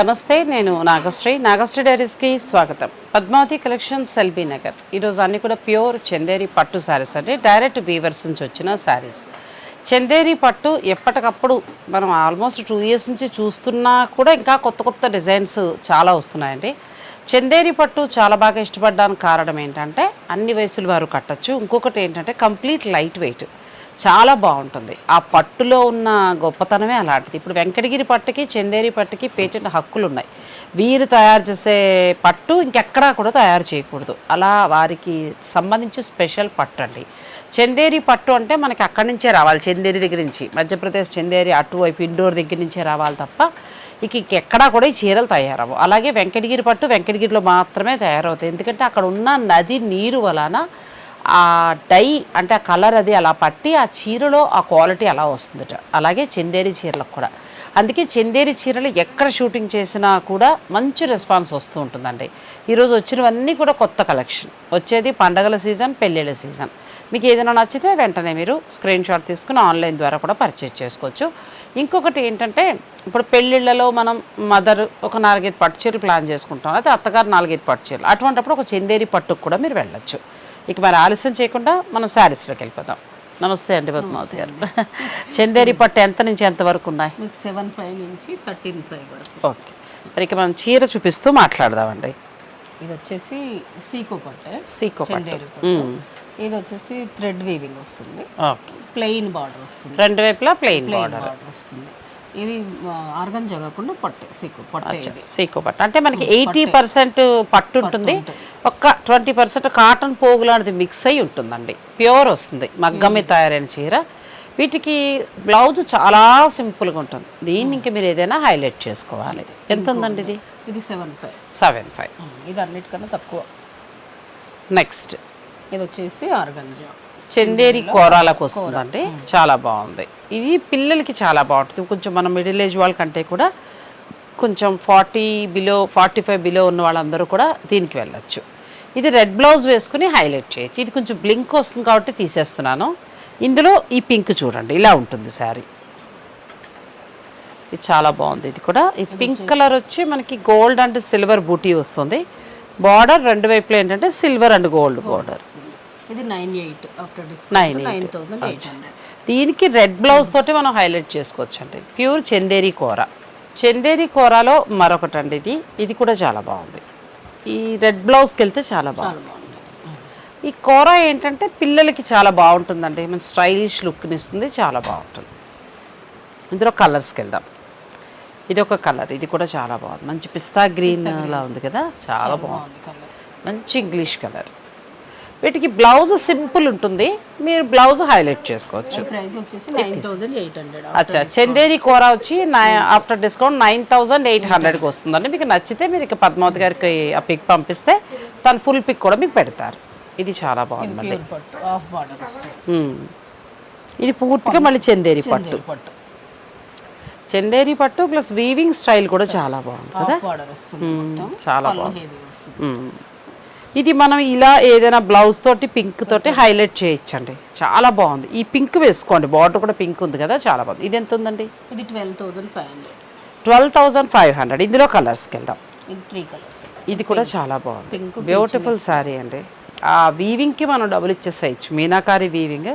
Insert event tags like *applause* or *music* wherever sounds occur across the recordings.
నమస్తే నేను నాగశ్రీ. నాగశ్రీ డైరీస్కి స్వాగతం. Padmavathi collections LB Nagar. ఈరోజు అన్ని కూడా ప్యూర్ చందేరి పట్టు శారీస్ అండి. డైరెక్ట్ వీవర్స్ నుంచి వచ్చిన శారీస్. చందేరి పట్టు ఎప్పటికప్పుడు మనం ఆల్మోస్ట్ టూ ఇయర్స్ నుంచి చూస్తున్నా కూడా ఇంకా కొత్త కొత్త డిజైన్స్ చాలా వస్తున్నాయండి. చందేరి పట్టు చాలా బాగా ఇష్టపడడానికి కారణం ఏంటంటే అన్ని వయసుల వారు కట్టచ్చు. ఇంకొకటి ఏంటంటే కంప్లీట్ లైట్ వెయిట్. చాలా బాగుంటుంది. ఆ పట్టులో ఉన్న గొప్పతనమే అలాంటిది. ఇప్పుడు వెంకటగిరి పట్టుకి చందేరి పట్టుకి పేటెంట్ హక్కులు ఉన్నాయి వీరు తయారు చేసే పట్టు ఇంకెక్కడా కూడా తయారు చేయకూడదు. అలా వారికి సంబంధించి స్పెషల్ పట్టు అండి చందేరి పట్టు అంటే మనకి అక్కడి నుంచే రావాలి చందేరి దగ్గర నుంచి. మధ్యప్రదేశ్ చందేరి అటువైపు ఇండోర్ దగ్గర నుంచే రావాలి తప్ప ఇక ఎక్కడా కూడా ఈ చీరలు తయారవు అలాగే వెంకటగిరి పట్టు వెంకటగిరిలో మాత్రమే తయారవుతాయి. ఎందుకంటే అక్కడ ఉన్న నది నీరు వలన ఆ డై అంటే ఆ కలర్ అది అలా పట్టి ఆ చీరలో ఆ క్వాలిటీ అలా వస్తుందట. అలాగే చందేరి చీరలకు కూడా. అందుకే చందేరి చీరలు ఎక్కడ షూటింగ్ చేసినా కూడా మంచి రెస్పాన్స్ వస్తూ ఉంటుందండి. ఈరోజు వచ్చినవన్నీ కూడా కొత్త కలెక్షన్. వచ్చేది పండగల సీజన్ పెళ్ళిళ్ళ సీజన్. మీకు ఏదైనా నచ్చితే వెంటనే మీరు స్క్రీన్ షాట్ తీసుకుని ఆన్లైన్ ద్వారా కూడా పర్చేజ్ చేసుకోవచ్చు. ఇంకొకటి ఏంటంటే ఇప్పుడు పెళ్ళిళ్ళలో మనం మదర్ ఒక నాలుగైదు పట్టు చీరలు ప్లాన్ చేసుకుంటాం. అయితే అత్తగారు నాలుగైదు పట్టు చీరలు. అటువంటిప్పుడు ఒక చందేరి పట్టుకు కూడా మీరు వెళ్ళొచ్చు. ఇక మరి ఆలస్యం చేయకుండా మనం శారీస్లోకి వెళ్ళిపోదాం. నమస్తే అండి పద్మావతి గారు. చందేరి పట్టు ఎంత నుంచి ఎంత వరకు ఉన్నాయి? మీకు సెవెన్ ఫైవ్ నుంచి థర్టీన్ ఫైవ్ వరకు. ఓకే. మరి ఇక మనం చీర చూపిస్తూ మాట్లాడదామండి. ఇది వచ్చేసి సీకో పట్టే. సీకో పట్టు. చందేరి పట్టు. ఇది వచ్చేసి థ్రెడ్ వీవింగ్ వస్తుంది. ప్లెయిన్ బార్డర్ వస్తుంది. రెండు వైపులా ప్లెయిన్ బార్డర్ వస్తుంది. ఇది ఆర్గన్ జగకుండా పట్టే సీకో పట్టే సీకో పట్టు. అంటే మనకి ఎయిటీ పర్సెంట్ పట్టు ఉంటుంది. ఒక్క ట్వంటీ పర్సెంట్ కాటన్ పోగు లాంటిది మిక్స్ అయి ఉంటుందండి. ప్యూర్ వస్తుంది. మగ్గం మీద తయారైన చీర. వీటికి బ్లౌజ్ చాలా సింపుల్గా ఉంటుంది. దీన్ని ఇంక మీరు ఏదైనా హైలైట్ చేసుకోవాలి. ఎంత ఉందండి ఇది? ఇది సెవెన్ ఫైవ్. Seven five. ఇది అన్నిటికన్నా తక్కువ. నెక్స్ట్. ఇది వచ్చేసి ఆర్గంజా చందేరి కూరాలకు వస్తుందండి. చాలా బాగుంది. ఇది పిల్లలకి చాలా బాగుంటుంది. కొంచెం మన మిడిల్ ఏజ్ వాళ్ళకంటే కూడా కొంచెం forty below forty five below ఉన్న వాళ్ళందరూ కూడా దీనికి వెళ్ళొచ్చు. ఇది రెడ్ బ్లౌజ్ వేసుకుని హైలైట్ చేయొచ్చు. ఇది కొంచెం బ్లింక్ వస్తుంది కాబట్టి తీసేస్తున్నాను. ఇందులో ఈ పింక్ చూడండి. ఇలా ఉంటుంది శారీ ఇది చాలా బాగుంది. ఇది కూడా. ఈ పింక్ కలర్ వచ్చి మనకి గోల్డ్ అండ్ సిల్వర్ బూటీ వస్తుంది. బార్డర్ రెండు వైపులు ఏంటంటే సిల్వర్ అండ్ గోల్డ్ బార్డర్ ఇది nine eight after discount. Nine thousand eight. Hundred. దీనికి రెడ్ బ్లౌజ్ తోటి మనం హైలైట్ చేసుకోవచ్చు అండి ప్యూర్ చందేరి కూర. చందేరి కూరలో మరొకటి అండి ఇది. ఇది కూడా చాలా బాగుంది. ఈ రెడ్ బ్లౌజ్కి వెళ్తే చాలా బాగుంది. ఈ కూర ఏంటంటే పిల్లలకి చాలా బాగుంటుందండి. మంచి స్టైలిష్ లుక్ని ఇస్తుంది. చాలా బాగుంటుంది. ఇందులో కలర్స్కి వెళ్దాం ఇది ఒక కలర్. ఇది కూడా చాలా బాగుంది. మంచి పిస్తా గ్రీన్ లా ఉంది కదా. చాలా బాగుంది. మంచి ఇంగ్లీష్ కలర్. వీటికి బ్లౌజ్ సింపుల్ ఉంటుంది. మీరు బ్లౌజ్ హైలైట్ చేసుకోవచ్చు. అచ్చా. చందేరి కూర వచ్చి after discount nine thousand eight హండ్రెడ్కి వస్తుందండి. మీకు నచ్చితే మీరు ఇక పద్మావతి గారికి ఆ పిక్ పంపిస్తే తను ఫుల్ పిక్ కూడా మీకు పెడతారు. ఇది చాలా బాగుంది మళ్ళీ ప్యూర్ పట్టు హాఫ్ బార్డర్ వస్తుంది మ్మ్. ఇది పూర్తిగా మళ్ళీ చందేరి పట్టు చందేరి పట్టు. చందేరి పట్టు ప్లస్ వీవింగ్ స్టైల్ కూడా చాలా బాగుంది కదా? చాలా బాగుంది. ఇది మనం ఇలా ఏదైనా బ్లౌజ్ తోటి పింక్ తోటి హైలైట్ చేయొచ్చండి. చాలా బాగుంది. ఈ పింక్ వేసుకోండి. బార్డర్ కూడా పింక్ ఉంది కదా చాలా బాగుంది. ఇది ఎంత ఉందండి ఇది twelve thousand five hundred. Twelve five hundred. ఇందులో కలర్స్కి వెళ్దాం ఇది త్రీ కలర్స్. ఇది కూడా చాలా బాగుంది. బ్యూటిఫుల్ శారీ అండి. ఆ వీవింగ్కి మనం డబుల్ ఇచ్చేసేయచ్చు మీనాకారి వీవింగ్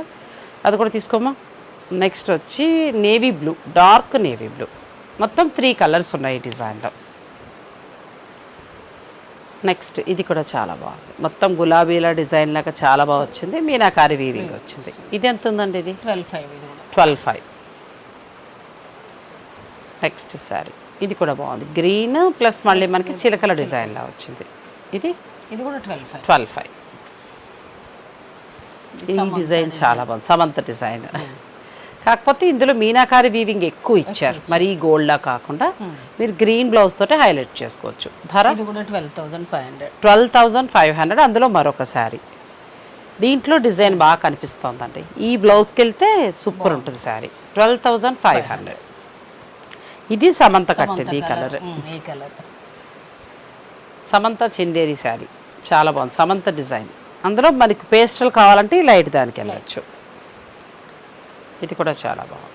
అది కూడా తీసుకోమా నెక్స్ట్ వచ్చి navy blue dark navy blue మొత్తం త్రీ కలర్స్ ఉన్నాయి డిజైన్లో నెక్స్ట్ ఇది కూడా చాలా బాగుంది. మొత్తం గులాబీల డిజైన్ లాగా చాలా బాగా వచ్చింది. మీనాకారి వీవింగ్ వచ్చింది. ఇది ఎంత ఉందండి ఇది? Twelve five twelve five. Next sari. ఇది కూడా బాగుంది. గ్రీన్ ప్లస్ మళ్ళీ మనకి చిలకల డిజైన్లా వచ్చింది. ఇది? ఇది కూడా ట్వెల్వ్ ఫైవ్. Twelve five. ఈ డిజైన్ చాలా బాగుంది. సమంత డిజైన్. కాకపోతే ఇందులో మీనాకారి వీవింగ్ ఎక్కువ ఇచ్చారు. మరీ గోల్డ్లా కాకుండా మీరు గ్రీన్ బ్లౌజ్ తోటి హైలైట్ చేసుకోవచ్చు. ధర? Twelve thousand five hundred twelve thousand five hundred అందులో మరొక శారీ దీంట్లో డిజైన్ బాగా కనిపిస్తోందండి. ఈ బ్లౌజ్కి వెళ్తే సూపర్ ఉంటుంది sari twelve thousand five hundred ఇది సమంత కట్టింది ఈ కలర్. కలర్ సమంత చందేరి శారీ చాలా బాగుంది. సమంత డిజైన్. అందులో మనకి పేస్టల్ కావాలంటే లైట్ దానికి వెళ్ళచ్చు. ఇది కూడా చాలా బాగుంది.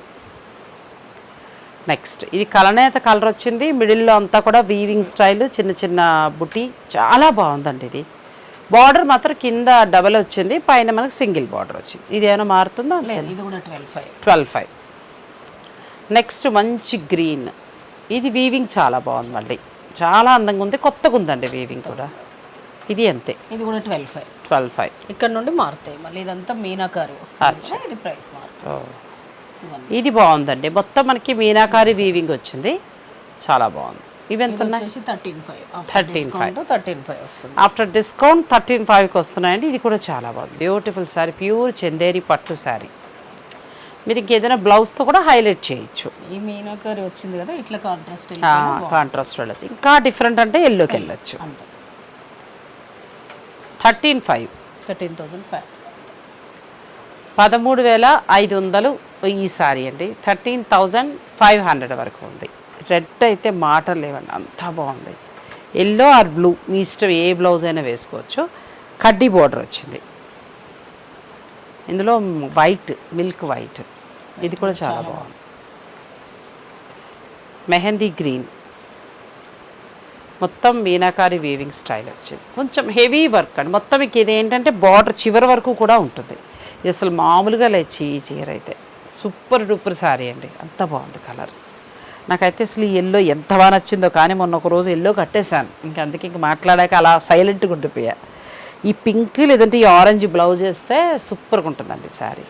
నెక్స్ట్ ఇది కలనేత కలర్ వచ్చింది. మిడిల్లో అంతా కూడా వీవింగ్ స్టైల్ చిన్న చిన్న బుట్టి. చాలా బాగుందండి ఇది. బార్డర్ మాత్రం కింద డబల్ వచ్చింది. పైన మనకి సింగిల్ బార్డర్ వచ్చింది. ఇది ఏమైనా మారుతుందా? లేదు ఇది కూడా twelve five twelve five next మంచి గ్రీన్ ఇది వీవింగ్ చాలా బాగుంది మళ్ళీ చాలా అందంగా ఉంది. కొత్తగా ఉందండి వీవింగ్ కూడా. ఇది అంతే. ఇది కూడా ట్వెల్వ్ ఫైవ్ ట్వెల్వ్ ఫైవ్. ఇక్కడ నుండి మారుతాయి. మళ్ళీ ఇదంతా మీనాకారి వస్తుంది. ఇది ప్రైస్ మారుతుంది. ఇవన్నీ. ఇది బాగుందండి. మొత్తం మనకి మీనాకారి వీవింగ్ వచ్చింది. చాలా బాగుంది. ఇవి ఎంత ఉన్నాయి? వచ్చేసి థర్టీన్ ఫైవ్. 13.5. Thirteen five. వస్తుంది. ఆఫ్టర్ డిస్కౌంట్ థర్టీన్ ఫైవ్కి వస్తున్నాయండి. ఇది కూడా చాలా బాగుంది. బ్యూటిఫుల్ శారీ ప్యూర్ చందేరి పట్టు శారీ మీరు ఇంకేదైనా బ్లౌజ్తో కూడా హైలైట్ చేయొచ్చు. ఈ మీనాకారి వచ్చింది కదా ఇట్లా కాంట్రాస్ట్ కాంట్రాస్ట్ వెళ్ళచ్చు. ఇంకా డిఫరెంట్ అంటే ఎల్లోకి వెళ్ళచ్చు. అంత. Thirteen five. Thirteen thousand five. పదమూడు వేల ఐదు వందలు ఈ సారీ అండి. థర్టీన్ థౌజండ్ ఫైవ్ హండ్రెడ్ వరకు ఉంది. రెడ్ అయితే మాటలు లేవండి. అంతా బాగుంది. Yellow or blue. మీ ఇష్టం ఏ బ్లౌజ్ అయినా వేసుకోవచ్చు. కడ్డీ బోర్డర్ వచ్చింది. ఇందులో వైట్ మిల్క్ వైట్. ఇది కూడా చాలా బాగుంది. మెహందీ గ్రీన్. మొత్తం మీనాకారి వీవింగ్ స్టైల్ వచ్చింది. కొంచెం హెవీ వర్క్ అండి. మొత్తం మీకు ఇది ఏంటంటే బార్డర్ చివరి వరకు కూడా ఉంటుంది. ఇది అసలు మామూలుగా లేచి ఈ చీర అయితే. సూపర్ డూపర్ శారీ అండి. అంత బాగుంది కలర్ నాకైతే అసలు ఈ ఎల్లో ఎంత బాగా నచ్చిందో కానీ మొన్న ఒక రోజు ఎల్లో కట్టేశాను. ఇంకా అందుకే ఇంక మాట్లాడాక అలా సైలెంట్గా ఉండిపోయా. ఈ పింక్ లేదంటే ఈ ఆరెంజ్ బ్లౌజ్ వేస్తే సూపర్గా ఉంటుందండి sari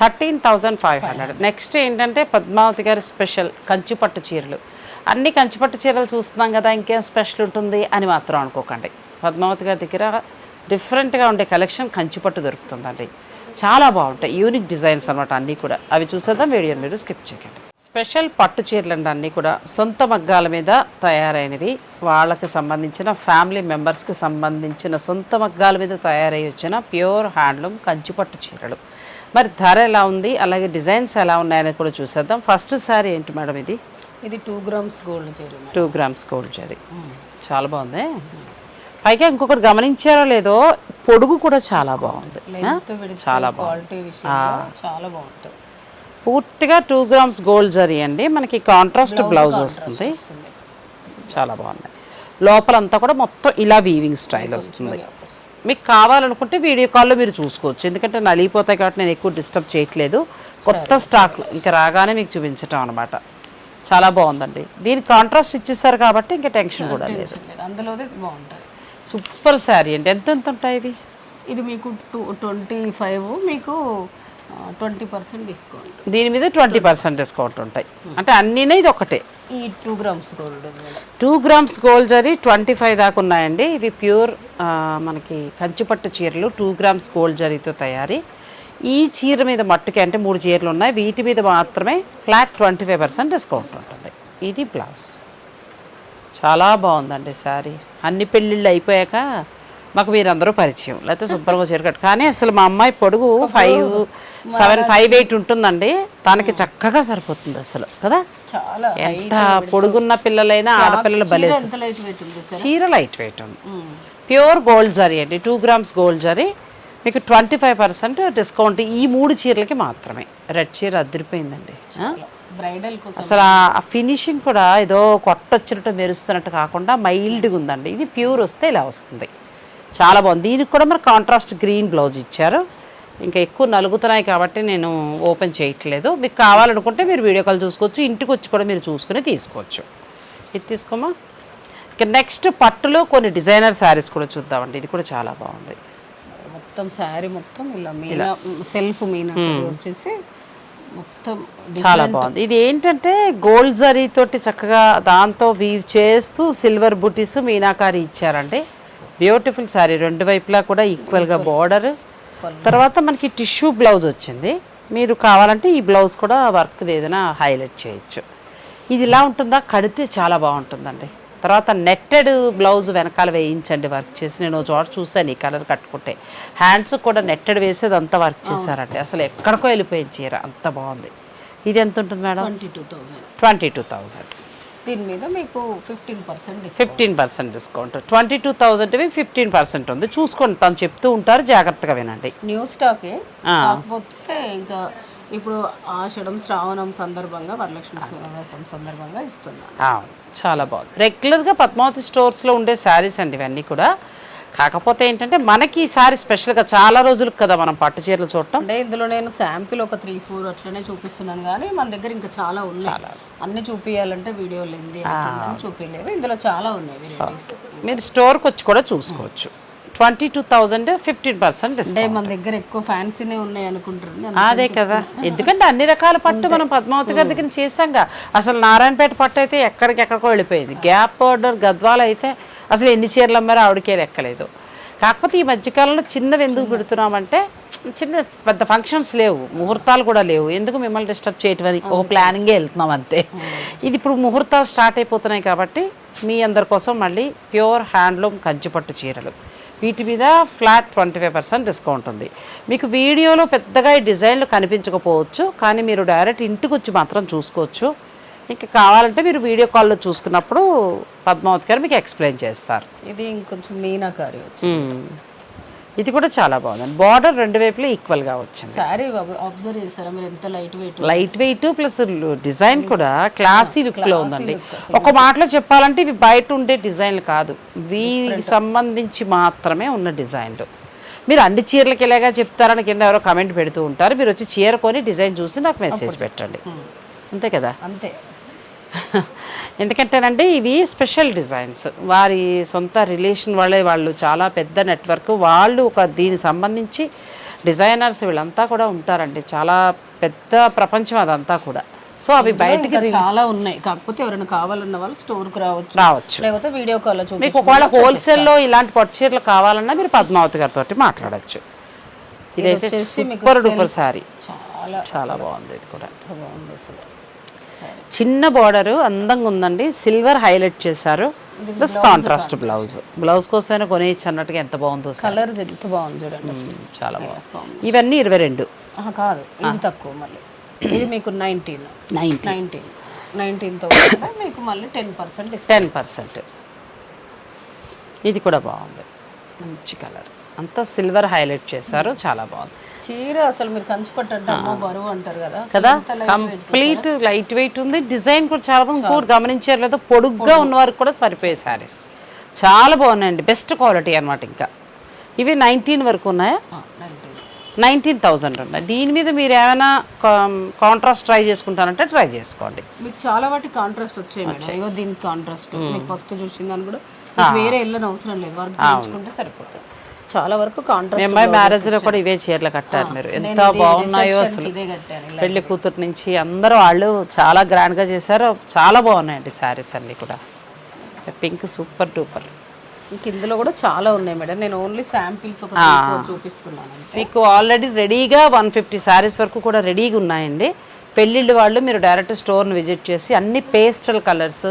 thirteen thousand five hundred next ఏంటంటే పద్మావతి గారి స్పెషల్ కంచిపట్టు చీరలు. అన్ని కంచిపట్టు చీరలు చూస్తున్నాం కదా ఇంకేం స్పెషల్ ఉంటుంది అని మాత్రం అనుకోకండి. పద్మావతి గారి దగ్గర డిఫరెంట్గా ఉండే కలెక్షన్ కంచిపట్టు దొరుకుతుందండి. చాలా బాగుంటాయి యూనిక్ డిజైన్స్ అనమాట అన్నీ కూడా. అవి చూసేద్దాం వీడియోని మీరు స్కిప్ చేయకండి. స్పెషల్ పట్టు చీరలు అండి అన్నీ కూడా. సొంత మగ్గాల మీద తయారైనవి. వాళ్ళకి సంబంధించిన ఫ్యామిలీ మెంబర్స్కి సంబంధించిన సొంత మగ్గాల మీద తయారై వచ్చిన ప్యూర్ హ్యాండ్లూమ్ కంచిపట్టు చీరలు. మరి ధర ఎలా ఉంది? అలాగే డిజైన్స్ ఎలా ఉన్నాయని కూడా చూసేద్దాం. ఫస్ట్ శారీ ఏంటి మేడం ఇది? ఇది two grams gold madam. Two grams gold zari చాలా బాగుంది. పైగా ఇంకొకటి గమనించారో లేదో పొడుగు కూడా చాలా బాగుంది. చాలా బాగుంది. క్వాలిటీ చాలా బాగుంటుంది. పూర్తిగా టూ గ్రామ్స్ గోల్డ్ జరీ అండి. మనకి కాంట్రాస్ట్ బ్లౌజ్ వస్తుంది. చాలా బాగున్నాయి లోపలంతా కూడా మొత్తం ఇలా వీవింగ్ స్టైల్ వస్తుంది. మీకు కావాలనుకుంటే వీడియో కాల్లో మీరు చూసుకోవచ్చు. ఎందుకంటే నలిగిపోతాయి కాబట్టి నేను ఎక్కువ డిస్టర్బ్ చేయట్లేదు. కొత్త స్టాక్ ఇంకా రాగానే మీకు చూపించటం అనమాట చాలా బాగుందండి. దీనికి కాంట్రాస్ట్ ఇచ్చేస్తారు కాబట్టి ఇంకా టెన్షన్ కూడా లేదు. అందులోదే బాగుంటుంది సూపర్ శారీ అండి. ఎంత ఎంత ఉంటాయి ఇవి? ఇది మీకు టూ ట్వంటీ ఫైవ్ మీకు ట్వంటీ పర్సెంట్ డిస్కౌంట్ దీని మీద ట్వంటీ పర్సెంట్ డిస్కౌంట్ ఉంటాయి. అంటే అన్నీనే ఇది ఒకటే. ఈ two grams gold two grams gold zari twenty five దాకా ఉన్నాయండి. ఇవి ప్యూర్ మనకి కంచిపట్టు చీరలు టూ గ్రామ్స్ గోల్డ్ జరీతో తయారీ. ఈ చీర మీద మట్టుకి అంటే మూడు చీరలు ఉన్నాయి. వీటి మీద మాత్రమే flat twenty five percent discount ఉంటుంది. ఇది బ్లౌజ్ చాలా బాగుందండి శారీ. అన్ని పెళ్ళిళ్ళు అయిపోయాక మాకు మీరందరూ పరిచయం. లేకపోతే *laughs* శుభ్రంగా చీర కట్టు కానీ అసలు మా అమ్మాయి పొడుగు ఫైవ్ సెవెన్ ఫైవ్ ఎయిట్ ఉంటుందండి. తనకి చక్కగా సరిపోతుంది అసలు కదా? ఎంత పొడుగున్న పిల్లలైనా ఆడపిల్లలు భలే చీర లైట్ వెయిట్ ఉంది ప్యూర్ గోల్డ్ జరీ అండి. టూ గ్రామ్స్ గోల్డ్ జరీ మీకు ట్వంటీ ఫైవ్ పర్సెంట్ డిస్కౌంట్ ఈ మూడు చీరలకి మాత్రమే. రెడ్ చీర అదిరిపోయిందండి? బ్రైడల్ అసలు ఆ ఫినిషింగ్ కూడా ఏదో కొట్టొచ్చినట్టు మెరుస్తున్నట్టు కాకుండా మైల్డ్గా ఉందండి. ఇది ప్యూర్ వస్తే ఇలా వస్తుంది. చాలా బాగుంది. దీనికి కూడా మరి కాంట్రాస్ట్ గ్రీన్ బ్లౌజ్ ఇచ్చారు. ఇంకా ఎక్కువ నలుగుతున్నాయి కాబట్టి నేను ఓపెన్ చేయట్లేదు. మీకు కావాలనుకుంటే మీరు వీడియో కాల్ చూసుకోవచ్చు. ఇంటికి వచ్చి కూడా మీరు చూసుకుని తీసుకోవచ్చు. ఇది తీసుకోమా? ఇక నెక్స్ట్ పట్టులో కొన్ని డిజైనర్ శారీస్ కూడా చూద్దామండి. ఇది కూడా చాలా బాగుంది. మొత్తం శారీ మొత్తం ఇలా మీనా సెల్ఫ్ మీనా వచ్చేసి మొత్తం చాలా బాగుంది. ఇది ఏంటంటే గోల్డ్ జరీ తోటి చక్కగా దాంతో వీవ్ చేస్తూ సిల్వర్ బుటీస్ మీనాకారి ఇచ్చారండి. బ్యూటిఫుల్ శారీ రెండు వైపులా కూడా ఈక్వల్గా బార్డర్ తర్వాత మనకి టిష్యూ బ్లౌజ్ వచ్చింది. మీరు కావాలంటే ఈ బ్లౌజ్ కూడా వర్క్ ఏదైనా హైలైట్ చేయొచ్చు. ఇది ఇలా ఉంటుందా? కడితే చాలా బాగుంటుందండి. తర్వాత నెట్టెడ్ బ్లౌజ్ వెనకాల వేయించండి వర్క్ చేసి. నేను చోట చూసాను ఈ కలర్ కట్టుకుంటే. హ్యాండ్స్ కూడా నెట్టెడ్ వేసేది అంతా వర్క్ చేశారంటే అసలు ఎక్కడికో వెళ్ళిపోయింది చీర. అంత బాగుంది. ఇది ఎంత ఉంటుంది madam? Twenty two thousand. Twenty two thousand. దీని మీద మీకు fifteen percent fifteen percent discount twenty two థౌజండ్వి fifteen percent ఉంది. చూసుకోండి తను చెప్తూ ఉంటారు. జాగ్రత్తగా వినండి. న్యూ స్టాకే. కాకపోతే ఇంకా ఇప్పుడు ఆషాఢం శ్రావణం సందర్భంగా వరలక్ష్మి సందర్భంగా ఇస్తున్నాను. చాలా బాగుంది. రెగ్యులర్గా పద్మావతి స్టోర్స్లో ఉండే శారీస్ అండి ఇవన్నీ కూడా. కాకపోతే ఏంటంటే మనకి ఈ శారీ స్పెషల్గా చాలా రోజులకు కదా మనం పట్టు చీరలు చూడటం. అంటే ఇందులో నేను శాంపిల్ ఒక త్రీ ఫోర్ అట్లనే చూపిస్తున్నాను కానీ మన దగ్గర ఇంకా చాలా ఉన్నాయి. అన్ని చూపించాలంటే వీడియో లెంది అవుతుందని చూపించలేవు ఇందులో చాలా ఉన్నాయి మీరు స్టోర్కి వచ్చి కూడా చూసుకోవచ్చు. Twenty two thousand fifteen percent అంటే మన దగ్గర ఎక్కువ ఫ్యాన్సీనే ఉన్నాయి అనుకుంటారు నేను అదే కదా. ఎందుకంటే అన్ని రకాల పట్టు మనం పద్మావతి గారి దగ్గర చేసాంగా అసలు నారాయణపేట పట్టు అయితే ఎక్కడికి ఎక్కడికో వెళ్ళిపోయింది. గ్యాప్ పౌడర్ గద్వాలు అయితే అసలు ఎన్ని చీరలు అమ్మారో ఆవిడకే లెక్కలేదు. కాకపోతే ఈ మధ్యకాలంలో చిన్నవి ఎందుకు పెడుతున్నామంటే చిన్న పెద్ద ఫంక్షన్స్ లేవు. ముహూర్తాలు కూడా లేవు. ఎందుకు మిమ్మల్ని డిస్టర్బ్ చేయటం అని ఒక ప్లానింగే వెళ్తున్నాం అంతే. ఇది ఇప్పుడు ముహూర్తాలు స్టార్ట్ అయిపోతున్నాయి కాబట్టి మీ అందరి కోసం మళ్ళీ ప్యూర్ హ్యాండ్లూమ్ కంచిపట్టు చీరలు. వీటి మీద flat twenty five percent discount ఉంది. మీకు వీడియోలో పెద్దగా ఈ డిజైన్లు కనిపించకపోవచ్చు కానీ మీరు డైరెక్ట్ ఇంటికి వచ్చి మాత్రం చూసుకోవచ్చు. ఇంకా కావాలంటే మీరు వీడియో కాల్లో చూసుకున్నప్పుడు పద్మావతి గారు మీకు ఎక్స్ప్లెయిన్ చేస్తారు. ఇది ఇంకొంచెం మీనాకారి. ఇది కూడా చాలా బాగుంది బార్డర్ రెండు వైపులా వచ్చింది. అబ్జర్వ్ చేస్తారా మీరు ఎంత light weight light weight plus design కూడా క్లాసీ లుక్లో ఉందండి. ఒక మాటలో చెప్పాలంటే ఇవి బయట ఉండే డిజైన్లు కాదు. వీరికి సంబంధించి మాత్రమే ఉన్న డిజైన్లు. మీరు అన్ని చీరలకి ఇలాగా చెప్తారని కింద ఎవరో కమెంట్ పెడుతూ ఉంటారు. మీరు వచ్చి చీర కొని డిజైన్ చూసి నాకు మెసేజ్ పెట్టండి. అంతే కదా? అంతే. ఎందుకంటేనండి ఇవి స్పెషల్ డిజైన్స్ వారి సొంత రిలేషన్ వాళ్ళే వాళ్ళు చాలా పెద్ద నెట్వర్క్ వాళ్ళు ఒక దీనికి సంబంధించి డిజైనర్స్ వీళ్ళంతా కూడా ఉంటారండి. చాలా పెద్ద ప్రపంచం అదంతా కూడా. సో అవి బయటికి చాలా ఉన్నాయి. కాకపోతే ఎవరైనా కావాలన్న వాళ్ళు స్టోర్కు రావచ్చు. రావచ్చు. లేకపోతే వీడియో కాల్ మీకు ఒకవేళ హోల్సేల్లో ఇలాంటి పట్టు చీరలు కావాలన్నా మీరు పద్మావతి గారితో మాట్లాడచ్చు. ఇదైతే సూపర్ డూపర్ సారీ చాలా చాలా బాగుంది ఇది కూడా. బాగుంది అసలు. చిన్న బార్డర్ అందంగా ఉందండి. సిల్వర్ హైలైట్ చేశారు. ప్లస్ కాంట్రాస్ట్ బ్లౌజ్ బ్లౌజ్ కోసమైనా కొనేయచ్చు అన్నట్టుగా ఎంత బాగుందో కలర్ ఎంత బాగుంది చూడండి అసలు. చాలా బాగుంది. ఇవన్నీ ఇరవై రెండు. కాదు. ఇది తక్కువ మళ్ళీ. ఇది మీకు నైన్టీన్ నైన్టీ నైన్టీన్ నైన్టీన్తో మీకు మళ్ళీ టెన్ పర్సెంట్ టెన్ పర్సెంట్ ఇది కూడా బాగుంది. మంచి కలర్ అంతా సిల్వర్ హైలైట్ చేశారు. చాలా బాగుంది. చీర అసలు మీరు కంచి బరువు అంటారు కదా. కదా? కంప్లీట్ లైట్ వెయిట్ ఉంది. డిజైన్ కూడా చాలా బాగుంది. కూడా గమనించారు లేదో? పొడుగ్గా ఉన్న వారికి కూడా సరిపోయే శారీస్ చాలా బాగున్నాయండి. బెస్ట్ క్వాలిటీ అన్నమాట ఇంకా. ఇవి నైన్టీన్ వరకు ఉన్నాయా? ఆ, 19. నైన్టీన్ థౌజండ్ ఉన్నాయి. దీని మీద మీరు ఏమైనా కాంట్రాస్ట్ ట్రై చేసుకుంటారంటే ట్రై చేసుకోండి. మీకు చాలా వాటి కాంట్రాస్ట్ వచ్చాయి మేడం. ఇగో దీనికి కాంట్రాస్ట్ మీకు ఫస్ట్ చూసిన దాన్ని కూడా వేరే వెళ్ళని అవసరం లేదు. వర్క్ సరిపోతుంది. చాలా వరకు కాంట్రాస్ట్ మేము మ్యారేజ్లో కూడా ఇవే చీరలు కట్టారు మీరు. ఎంత బాగున్నాయో అసలు. పెళ్ళి కూతురు నుంచి అందరూ వాళ్ళు చాలా గ్రాండ్గా చేశారు. చాలా బాగున్నాయండి శారీస్ అన్నీ కూడా. పింక్ సూపర్ డూపర్ ఇందులో కూడా చాలా ఉన్నాయి మేడం. నేను ఓన్లీ శాంపిల్స్ ఒక చూపిస్తున్నాను. మీకు ఆల్రెడీ రెడీగా వన్ ఫిఫ్టీ శారీస్ వరకు కూడా రెడీగా ఉన్నాయండి. పెళ్ళిళ్ళు వాళ్ళు మీరు డైరెక్ట్ స్టోర్ని విజిట్ చేసి అన్ని పేస్టల్ కలర్స్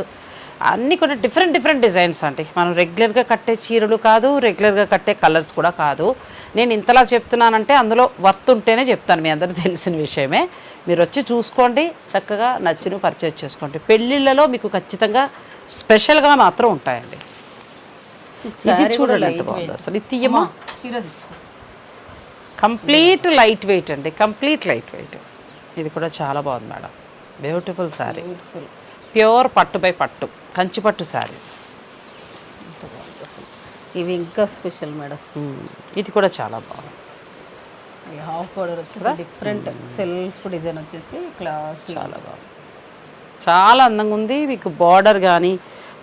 అన్నీ కూడా డిఫరెంట్ డిఫరెంట్ డిజైన్స్ అండి. మనం రెగ్యులర్గా కట్టే చీరలు కాదు రెగ్యులర్గా కట్టే కలర్స్ కూడా కాదు. నేను ఇంతలా చెప్తున్నానంటే అందులో వర్త్ ఉంటేనే చెప్తాను మీ అందరికీ తెలిసిన విషయమే. మీరు వచ్చి చూసుకోండి చక్కగా నచ్చిన పర్చేజ్ చేసుకోండి. పెళ్ళిళ్ళలో మీకు ఖచ్చితంగా స్పెషల్గా మాత్రం ఉంటాయండి. ఇది చూడండి ఎంత బాగుందో. అసలు ఇది తీయమా. కంప్లీట్ లైట్ వెయిట్ అండి. కంప్లీట్ లైట్ వెయిట్ ఇది కూడా చాలా బాగుంది madam. Beautiful saree Beautiful. Pure పట్టు బై పట్టు కంచి పట్టు శారీస్. ఇవి ఇంకా స్పెషల్ మేడం. ఇది కూడా చాలా బాగుంది. హాఫ్ బార్డర్ వచ్చేసి డిఫరెంట్ సెల్ఫ్ డిజైన్ వచ్చేసి క్లాస్. చాలా బాగుంది. చాలా అందంగా ఉంది. మీకు బార్డర్ కానీ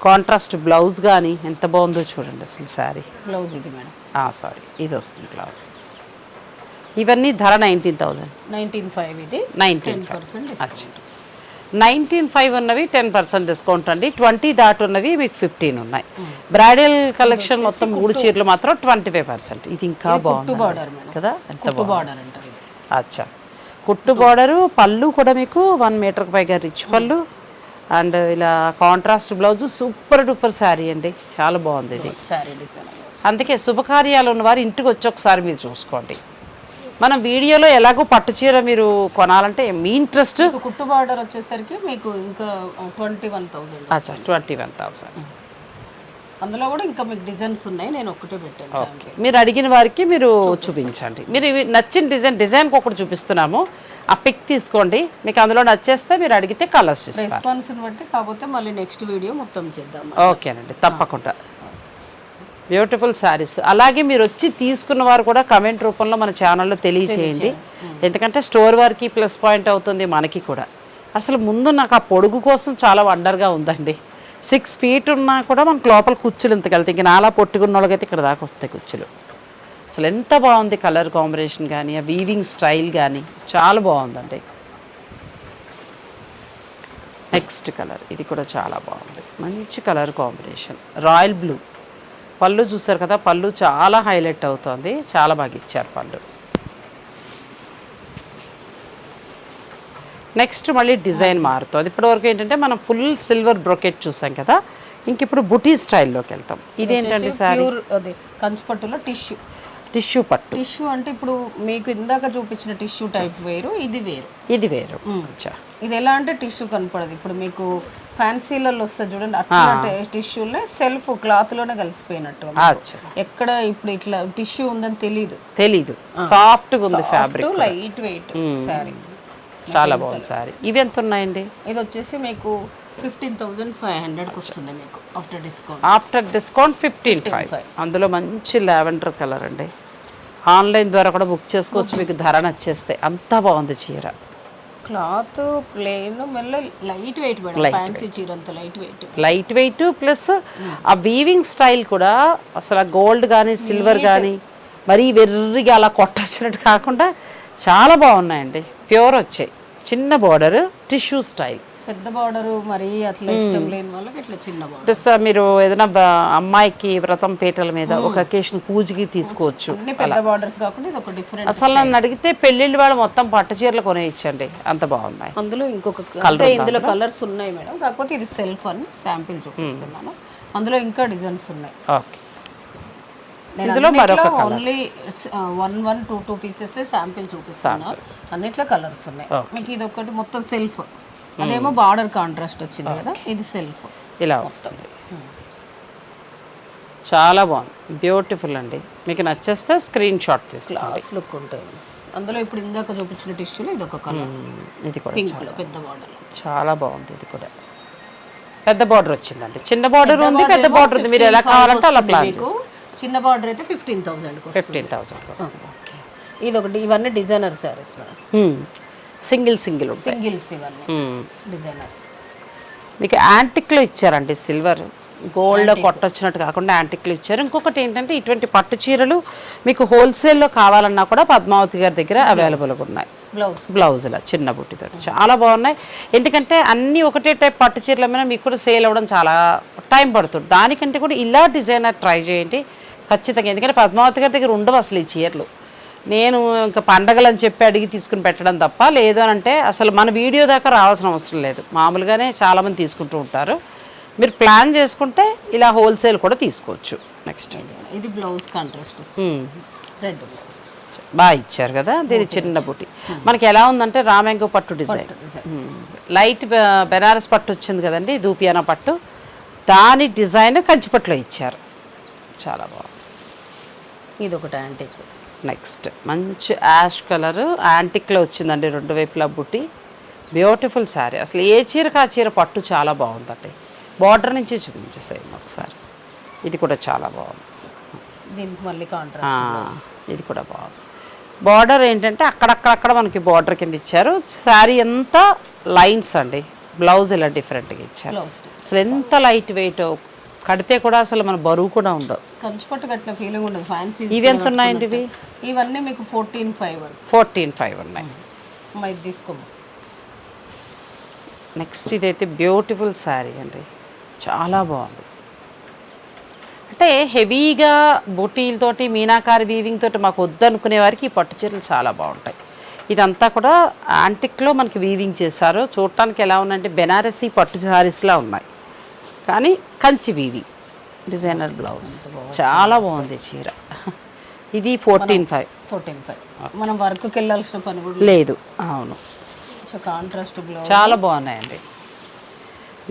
కాంట్రాస్ట్ బ్లౌజ్ కానీ ఎంత బాగుందో చూడండి అసలు శారీ. బ్లౌజ్ ఇది మేడం. సారీ ఇది వస్తుంది బ్లౌజ్. ఇవన్నీ ధర నైన్టీన్ థౌజండ్. నైన్టీన్ ఫైవ్ ఇది. Nineteen ten percent nineteen five ఉన్నవి టెన్ పర్సెంట్ డిస్కౌంట్ అండి. ట్వంటీ దాటి ఉన్నవి మీకు ఫిఫ్టీన్ ఉన్నాయి. బ్రైడల్ కలెక్షన్ మొత్తం మూడు చీరలు మాత్రం ట్వంటీ ఫైవ్ పర్సెంట్. ఇది ఇంకా బాగుంది కదా? ఎంత బార్డర్ అచ్చా. కుట్టు బార్డరు పళ్ళు కూడా మీకు వన్ మీటర్కి పైగా రిచ్ పళ్ళు. అండ్ ఇలా contrast blouse super duper saree అండి. చాలా బాగుంది ఇది. అందుకే శుభకార్యాలు ఉన్నవారు ఇంటికి వచ్చి ఒకసారి మీరు చూసుకోండి. మనం వీడియోలో ఎలాగో పట్టు చీర మీరు కొనాలంటే మీ ఇంట్రెస్ట్ కుట్టు బార్డర్ వచ్చేసరికి మీకు ఇంకా ట్వంటీ వన్ థౌసండ్ అచ్చా ట్వంటీ వన్ థౌసండ్ అందులో కూడా ఇంకా మీకు డిజైన్స్ ఉన్నాయి నేను ఒక్కటే పెట్టాను. ఓకే. మీరు అడిగిన వారికి మీరు చూపించండి. మీరు ఇవి నచ్చిన డిజైన్ డిజైన్కి ఒకటి చూపిస్తున్నాము. ఆ పిక్ తీసుకోండి. మీకు అందులో నచ్చేస్తే మీరు అడిగితే కలర్స్ ఇస్తారు. రెస్పాన్స్ని బట్టి కాకపోతే మళ్ళీ నెక్స్ట్ వీడియో మొత్తం చేద్దాం. ఓకేనండి. తప్పకుండా. బ్యూటిఫుల్ శారీస్ అలాగే మీరు వచ్చి తీసుకున్న వారు కూడా కమెంట్ రూపంలో మన ఛానల్లో తెలియచేయండి. ఎందుకంటే స్టోర్ వారికి ప్లస్ పాయింట్ అవుతుంది మనకి కూడా. అసలు ముందు నాకు ఆ పొడుగు కోసం చాలా వండర్గా ఉందండి. సిక్స్ ఫీట్ ఉన్నా కూడా మనకు లోపల కుచ్చులు ఇంతకు వెళ్తాయి. ఇంక నాలా పొట్టుకున్న వాళ్ళకైతే ఇక్కడ దాకా వస్తాయి కుచ్చులు. అసలు ఎంత బాగుంది కలర్ కాంబినేషన్ కానీ ఆ వీవింగ్ స్టైల్ కానీ చాలా బాగుందండి. నెక్స్ట్ కలర్ ఇది కూడా చాలా బాగుంది. మంచి కలర్ కాంబినేషన్ రాయల్ బ్లూ పళ్ళు చూసారు కదా పళ్ళు చాలా హైలైట్ అవుతుంది. చాలా బాగా ఇచ్చారు పళ్ళు. నెక్స్ట్ మళ్ళీ డిజైన్ మారుతుంది. ఇప్పటివరకు ఏంటంటే మనం ఫుల్ సిల్వర్ బ్రొకెట్ చూసాం కదా ఇంక ఇప్పుడు బుటీ స్టైల్లోకి వెళ్తాం. ఇదేంటండి సారీ? ప్యూర్ అదే కంచిపట్టులో టిష్యూ. టిష్యూ పట్టు. టిష్యూ అంటే ఇప్పుడు మీకు ఇందాక చూపించిన టిష్యూ టైప్ వేరు ఇది వేరు. ఇది వేరు. ఇది ఎలా అంటే టిష్యూ కనపడదు. ఇప్పుడు మీకు ఫ్యాన్సీలలో వస్తుంది చూడండి అట్లా టిష్యూలే సెల్ఫ్ క్లాత్లోనే కలిసిపోయినట్టు ఎక్కడ ఇప్పుడు ఇట్లా టిష్యూ ఉందని తెలియదు తెలీదు. సాఫ్ట్గా ఉంది ఫ్యాబ్రిక్ లైట్ వెయిట్ శారీ చాలా బాగుంది సారీ ఇవి ఎంత ఉన్నాయండి? ఇది వచ్చేసి మీకు ఫిఫ్టీన్ థౌసండ్ ఫైవ్ హండ్రెడ్కి వస్తుంది మీకు after discount after discount fifteen five అందులో మంచి లావెండర్ కలర్ అండి. ఆన్లైన్ ద్వారా కూడా బుక్ చేసుకోవచ్చు మీకు ధర నచ్చేస్తే. అంత బాగుంది చీర. క్లాత్ ప్లెయిన్ మెల్ల లైట్ వెయిట్ ఫ్యాన్సీ చీర అంత light weight. Light weight plus ఆ వీవింగ్ స్టైల్ కూడా అసలు గోల్డ్ కానీ సిల్వర్ కానీ మరీ వెర్రిగా అలా కొట్టొచ్చినట్టు కాకుండా చాలా బాగున్నాయండి. ప్యూర్ వచ్చాయి. చిన్న బార్డర్ టిష్యూ స్టైల్ పెద్ద బార్డర్ మరి అట్లా ఇష్టం లేని వాళ్ళకి ఇట్లా చిన్న బార్డర్. ప్లస్ మీరు ఏదైనా అమ్మాయికి వ్రతం పీటల మీద ఒక అకేషన్ పూజకి తీసుకోవచ్చు. పెద్ద బార్డర్స్ కాకుండా ఇది ఒక డిఫరెంట్ అసలు నన్ను అడిగితే పెళ్ళిళ్ళు వాళ్ళు మొత్తం పట్టు చీరలు కొనేయించండి అంత బాగున్నాయి. అందులో ఇంకొక అంటే ఇందులో కలర్స్ ఉన్నాయి మేడం. కాకపోతే ఇది సెల్ఫ్ అని శాంపిల్ చూపిస్తున్నాను. అందులో ఇంకా డిజైన్స్ ఉన్నాయి. ఓకే. ఇందులో మరొక only one one two two pieces sample చూపిస్తున్నా అన్నిట్లో కలర్స్ ఉన్నాయి. మీకు ఇది ఒకటి మొత్తం సెల్ఫ్ అదేమో బార్డర్ కాంట్రాస్ట్ వచ్చింది కదా ఇది సెల్ఫ్. ఇలా వస్తుంది. చాలా బాగుంది. బ్యూటిఫుల్ అండి. మీకు నచ్చేస్తే స్క్రీన్ షాట్ తీసుకోండి. లుక్ ఉంటుంది. అందులో ఇప్పుడు ఇందాక చూపించిన టిష్యూలో ఇది ఒక కలర్. ఇది కూడా పెద్ద బార్డర్ చాలా బాగుంది ఇది కూడా. పెద్ద బార్డర్ వచ్చిందండి. చిన్న బార్డర్ ఉంది పెద్ద బార్డర్ ఉంది. మీరు ఎలా కావాలంటే అలా ప్లాన్ చిన్న బార్డర్ అయితే ఫిఫ్టీన్ థౌసండ్ ఫిఫ్టీన్ ఓకే ఇది ఒకటి ఇవన్నీ designer sarees madam. Single single ఉంటాయి. సింగిల్స్ ఇవన్నీ మ్మ్. డిజైనర్. మీకు యాంటిక్లో ఇచ్చారండి సిల్వర్ గోల్డ్ కొట్టొచ్చినట్టు కాకుండా యాంటిక్లో ఇచ్చారు. ఇంకొకటి ఏంటంటే ఇటువంటి పట్టు చీరలు మీకు హోల్సేల్లో కావాలన్నా కూడా పద్మావతి గారి దగ్గర అవైలబుల్గా ఉన్నాయి. బ్లౌజ్ బ్లౌజుల చిన్న బుట్టితో చాలా బాగున్నాయి. ఎందుకంటే అన్నీ ఒకటే టైప్ పట్టు చీరల మీద మీకు కూడా సేల్ అవ్వడం చాలా టైం పడుతుంది. దానికంటే కూడా ఇలా డిజైనర్ ట్రై చేయండి. ఖచ్చితంగా. ఎందుకంటే పద్మావతి గారి దగ్గర ఉండవు అసలు ఈ చీరలు. నేను ఇంకా పండగలు అని చెప్పి అడిగి తీసుకుని పెట్టడం తప్ప లేదు అని అంటే అసలు మన వీడియో దాకా రావాల్సిన అవసరం లేదు. మామూలుగానే చాలామంది తీసుకుంటూ ఉంటారు. మీరు ప్లాన్ చేసుకుంటే ఇలా హోల్సేల్ కూడా తీసుకోవచ్చు. నెక్స్ట్ ఇది బ్లౌజ్ కాంట్రాస్ట్ రెడ్ బ్లౌజ్ బాగా ఇచ్చారు కదా? దీని చిన్న బుట్టి మనకి ఎలా ఉందంటే రామెంగో పట్టు డిజైన్. లైట్ బెనారస్ పట్టు వచ్చింది కదండి దూపియానా పట్టు. దాని డిజైన్ కంచిపట్టులో ఇచ్చారు. చాలా బాగుంది. ఇది ఒకటి యాంటిక్. నెక్స్ట్ మంచి యాష్ కలర్. యాంటిక్లో వచ్చిందండి రెండు వైపులా బుట్టి. బ్యూటిఫుల్ శారీ అసలు ఏ చీరకు ఆ చీర పట్టు చాలా బాగుందండి. బార్డర్ నుంచి చూపించేసేయండి ఒకసారి. ఇది కూడా చాలా బాగుంది. దీనికి మళ్ళీ కాంట్రాస్ట్ ఇది కూడా బాగుంది. బార్డర్ ఏంటంటే అక్కడక్కడక్కడ మనకి బార్డర్ కింద ఇచ్చారు. శారీ అంతా లైన్స్ అండి. బ్లౌజ్ ఇలా డిఫరెంట్గా ఇచ్చారు. అసలు ఎంత లైట్ వెయిట్ కడితే కూడా అసలు మన బరువు కూడా ఉండదు. కంచిపట్టు కట్టిన ఫీలింగ్ ఉండదు ఫ్యాన్సీ ఇవి ఎంత ఉన్నాయండి ఇవి? ఇవన్నీ మీకు ఫోర్టీన్ ఫైవ్ ఫోర్టీన్ ఫైవ్ ఉన్నాయి. అమ్మా ఇది తీసుకోము. నెక్స్ట్ ఇదైతే బ్యూటిఫుల్ శారీ అండి. చాలా బాగుంది. అంటే హెవీగా బుటీలతోటి మీనాకారి వీవింగ్ తోటి మాకు వద్దనుకునే వారికి ఈ పట్టు చీరలు చాలా బాగుంటాయి. ఇదంతా కూడా యాంటిక్లో మనకి వీవింగ్ చేశారు. చూడటానికి ఎలా ఉందంటే బెనారసీ పట్టు శారీస్లా ఉన్నాయి. కానీ కంచి వీవింగ్ డిజైనర్ బ్లౌజ్ చాలా బాగుంది. చీర. ఇది ఫోర్టీన్ ఫైవ్ ఫోర్టీన్ ఫైవ్ మనం వర్క్కి వెళ్ళాల్సిన పని కూడా లేదు. అవును. కాంట్రాస్ట్ బ్లౌజ్ చాలా బాగున్నాయండి.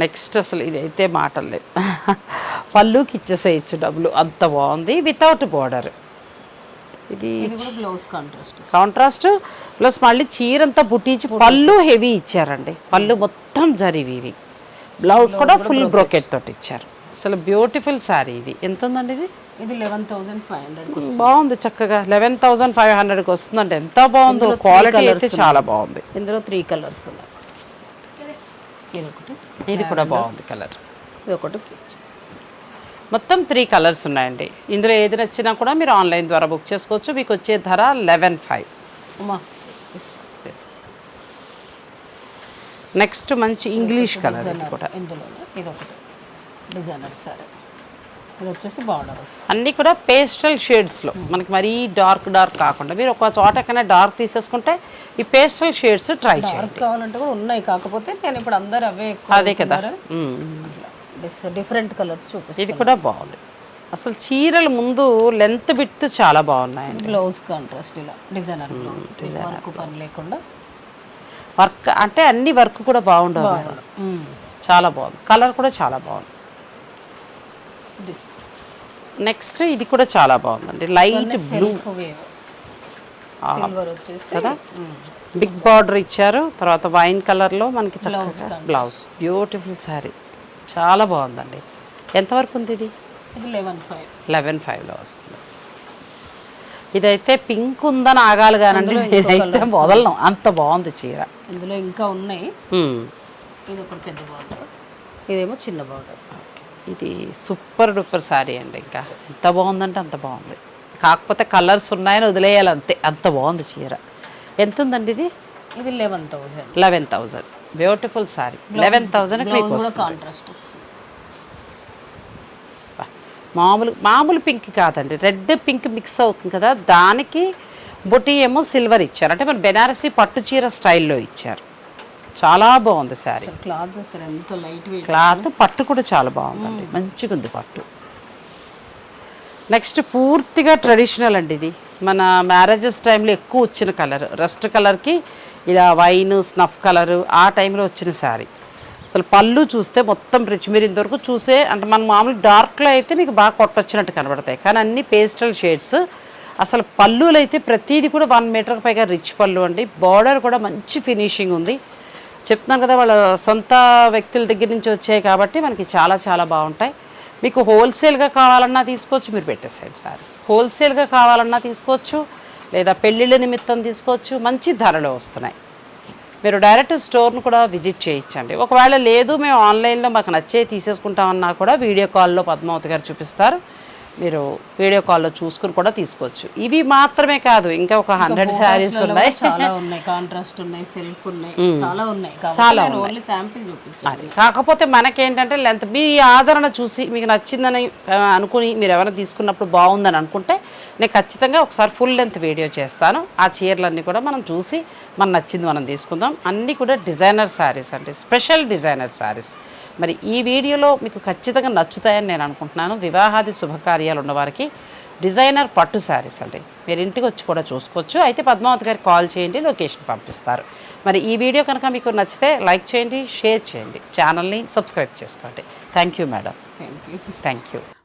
నెక్స్ట్ అసలు ఇదైతే మాటలు లేవు. పళ్ళుకి ఇచ్చేసేయచ్చు డబ్బులు. అంత బాగుంది. వితౌట్ బార్డర్ ఇది బ్లౌజ్ కాంట్రాస్ట్ కాంట్రాస్ట్ ప్లస్ మళ్ళీ చీరంతా బుట్టించి పళ్ళు హెవీ ఇచ్చారండి. పళ్ళు మొత్తం జరివి ఇవి బ్లౌజ్ కూడా ఫుల్ బ్రోకెట్ తోటి ఇచ్చారు. అసలు బ్యూటిఫుల్ శారీ ఇది. ఎంత ఉందండి ఇది ఇది లెవెన్ థౌసండ్ ఫైవ్ హండ్రెడ్ బాగుంది చక్కగా. లెవెన్ థౌసండ్ ఫైవ్ హండ్రెడ్కి వస్తుందంటే ఎంత బాగుందో. క్వాలిటీ అయితే చాలా బాగుంది. ఇందులో త్రీ కలర్స్ ఉన్నాయి. ఇది ఒకటి ఇది కూడా బాగుంది కలర్ ఇది ఒకటి మొత్తం త్రీ కలర్స్ ఉన్నాయండి. ఇందులో ఏది నచ్చినా కూడా మీరు ఆన్లైన్ ద్వారా బుక్ చేసుకోవచ్చు. మీకు వచ్చే ధర లెవెన్ ఫైవ్ నెక్స్ట్ మంచి ఇంగ్లీష్ కలర్ ఇది కూడా. ఇందులో ఇది ఒకటి డిజైనర్ సరే. ఇది వచ్చేసి బార్డర్ వస్తుంది అన్నీ కూడా పేస్టల్ షేడ్స్లో మనకి మరీ డార్క్ డార్క్ కాకుండా. మీరు ఒక చోట ఎక్కడైనా డార్క్ తీసేసుకుంటే ఈ పేస్టల్ షేడ్స్ ట్రై డార్క్ కావాలంటే కూడా ఉన్నాయి. కాకపోతే నేను ఇప్పుడు అందరు అవే అదే కదా. డిఫరెంట్ కలర్స్ చూపిస్తాను. ఇది కూడా బాగుంది. అసలు చీరలు ముందు లెంత్ బిట్ చాలా బాగున్నాయండి. బ్లౌజ్ కాంట్రాస్ట్ ఇలా. డిజైనర్ బ్లౌజ్ పని లేకుండా వర్క్ అంటే అన్ని వర్క్ కూడా బాగుండవు. చాలా బాగుంది. కలర్ కూడా చాలా బాగుంది. నెక్స్ట్ ఇది కూడా చాలా బాగుందండి. Light blue. మ్మ్. బిగ్ బార్డర్ ఇచ్చారు. తర్వాత వైన్ కలర్లో మనకి చక్కగా బ్లౌజ్. బ్యూటిఫుల్ శారీ చాలా బాగుందండి. ఎంతవరకు ఉంది ఇది? ఇది లెవెన్ ఫైవ్ లెవెన్ ఫైవ్లో వస్తుంది. ఇదైతే పింక్ ఉందని ఆగాలి కానండి ఇదైతే వదలను అంత బాగుంది చీర. ఇందులో ఇంకా ఉన్నాయి. ఇది ఒకటి పెద్ద బార్డర్ ఇదేమో చిన్న బార్డర్ ఇది సూపర్ డూపర్ శారీ అండి ఇంకా. ఎంత బాగుందంటే అంత బాగుంది. కాకపోతే కలర్స్ ఉన్నాయని వదిలేయాలి అంతే. అంత బాగుంది చీర. ఎంత ఉందండి ఇది ఇది eleven thousand eleven thousand beautiful saree eleven వస్తుంది. కాంట్రాస్ట్ మామూలు మామూలు పింక్ కాదండి. రెడ్ పింక్ మిక్స్ అవుతుంది కదా దానికి బొట్టి ఏమో సిల్వర్ ఇచ్చారు. అంటే మన బెనారసీ పట్టు చీర స్టైల్లో ఇచ్చారు. చాలా బాగుంది శారీ. క్లాత్ ఎంత లైట్ క్లాత్ పట్టు కూడా చాలా బాగుందండి. మంచిగా ఉంది పట్టు. నెక్స్ట్ పూర్తిగా ట్రెడిషనల్ అండి ఇది. మన మ్యారేజెస్ టైంలో ఎక్కువ వచ్చిన కలర్. రస్ట్ కలర్కి ఇలా వైన్ స్నఫ్ కలర్ ఆ టైంలో వచ్చిన శారీ. అసలు పళ్ళు చూస్తే మొత్తం రిచ్ వరకు చూసే అంటే మన మామూలు డార్క్లో అయితే మీకు బాగా కొట్టొచ్చినట్టు కనబడతాయి. కానీ అన్ని పేస్టల్ షేడ్స్ అసలు పళ్ళులు అయితే ప్రతిదీ కూడా వన్ మీటర్ పైగా రిచ్ పళ్ళు అండి. బార్డర్ కూడా మంచి ఫినిషింగ్ ఉంది. చెప్తున్నాను కదా వాళ్ళ సొంత వ్యక్తుల దగ్గర నుంచి వచ్చాయి కాబట్టి మనకి చాలా చాలా బాగుంటాయి. మీకు హోల్సేల్గా కావాలన్నా తీసుకోవచ్చు మీరు పెట్టేసేయండి సారీస్ హోల్సేల్గా కావాలన్నా తీసుకోవచ్చు లేదా పెళ్ళిళ్ళ నిమిత్తం తీసుకోవచ్చు మంచి ధరలో వస్తున్నాయి. మీరు డైరెక్ట్ స్టోర్ను కూడా విజిట్ చేయించండి ఒకవేళ లేదు మేము ఆన్లైన్లో మాకు నచ్చే తీసేసుకుంటామన్నా కూడా వీడియో కాల్లో పద్మావతి గారు చూపిస్తారు. మీరు వీడియో కాల్లో చూసుకుని కూడా తీసుకోవచ్చు. ఇవి మాత్రమే కాదు ఇంకా ఒక హండ్రెడ్ శారీస్ ఉన్నాయి. చాలా ఉన్నాయి. కాంట్రాస్ట్ ఉన్నాయి సెల్ఫ్ ఉన్నాయి. *laughs* చాలా ఉన్నాయి. చాలా ఓన్లీ శాంపిల్ చూపించాను. అది. కాకపోతే మనకేంటంటే లెంత్ మీ ఆదరణ చూసి మీకు నచ్చిందని అనుకుని మీరు ఎవరైనా తీసుకున్నప్పుడు బాగుందని అనుకుంటే నేను ఖచ్చితంగా ఒకసారి ఫుల్ లెంత్ వీడియో చేస్తాను. ఆ చీరలన్నీ కూడా మనం చూసి మనం నచ్చింది మనం తీసుకుందాం. అన్నీ కూడా డిజైనర్ శారీస్ అండి. స్పెషల్ డిజైనర్ శారీస్ మరి ఈ వీడియోలో మీకు ఖచ్చితంగా నచ్చుతాయని నేను అనుకుంటున్నాను. వివాహాది శుభకార్యాలు ఉన్నవారికి డిజైనర్ పట్టు శారీస్ అండి. మీరు ఇంటికి వచ్చి కూడా చూసుకోవచ్చు. అయితే పద్మావతి గారికి కాల్ చేయండి లొకేషన్ పంపిస్తారు. మరి ఈ వీడియో కనుక మీకు నచ్చితే లైక్ చేయండి షేర్ చేయండి. ఛానల్ని సబ్స్క్రైబ్ చేసుకోండి. Thank you madam thank you thank you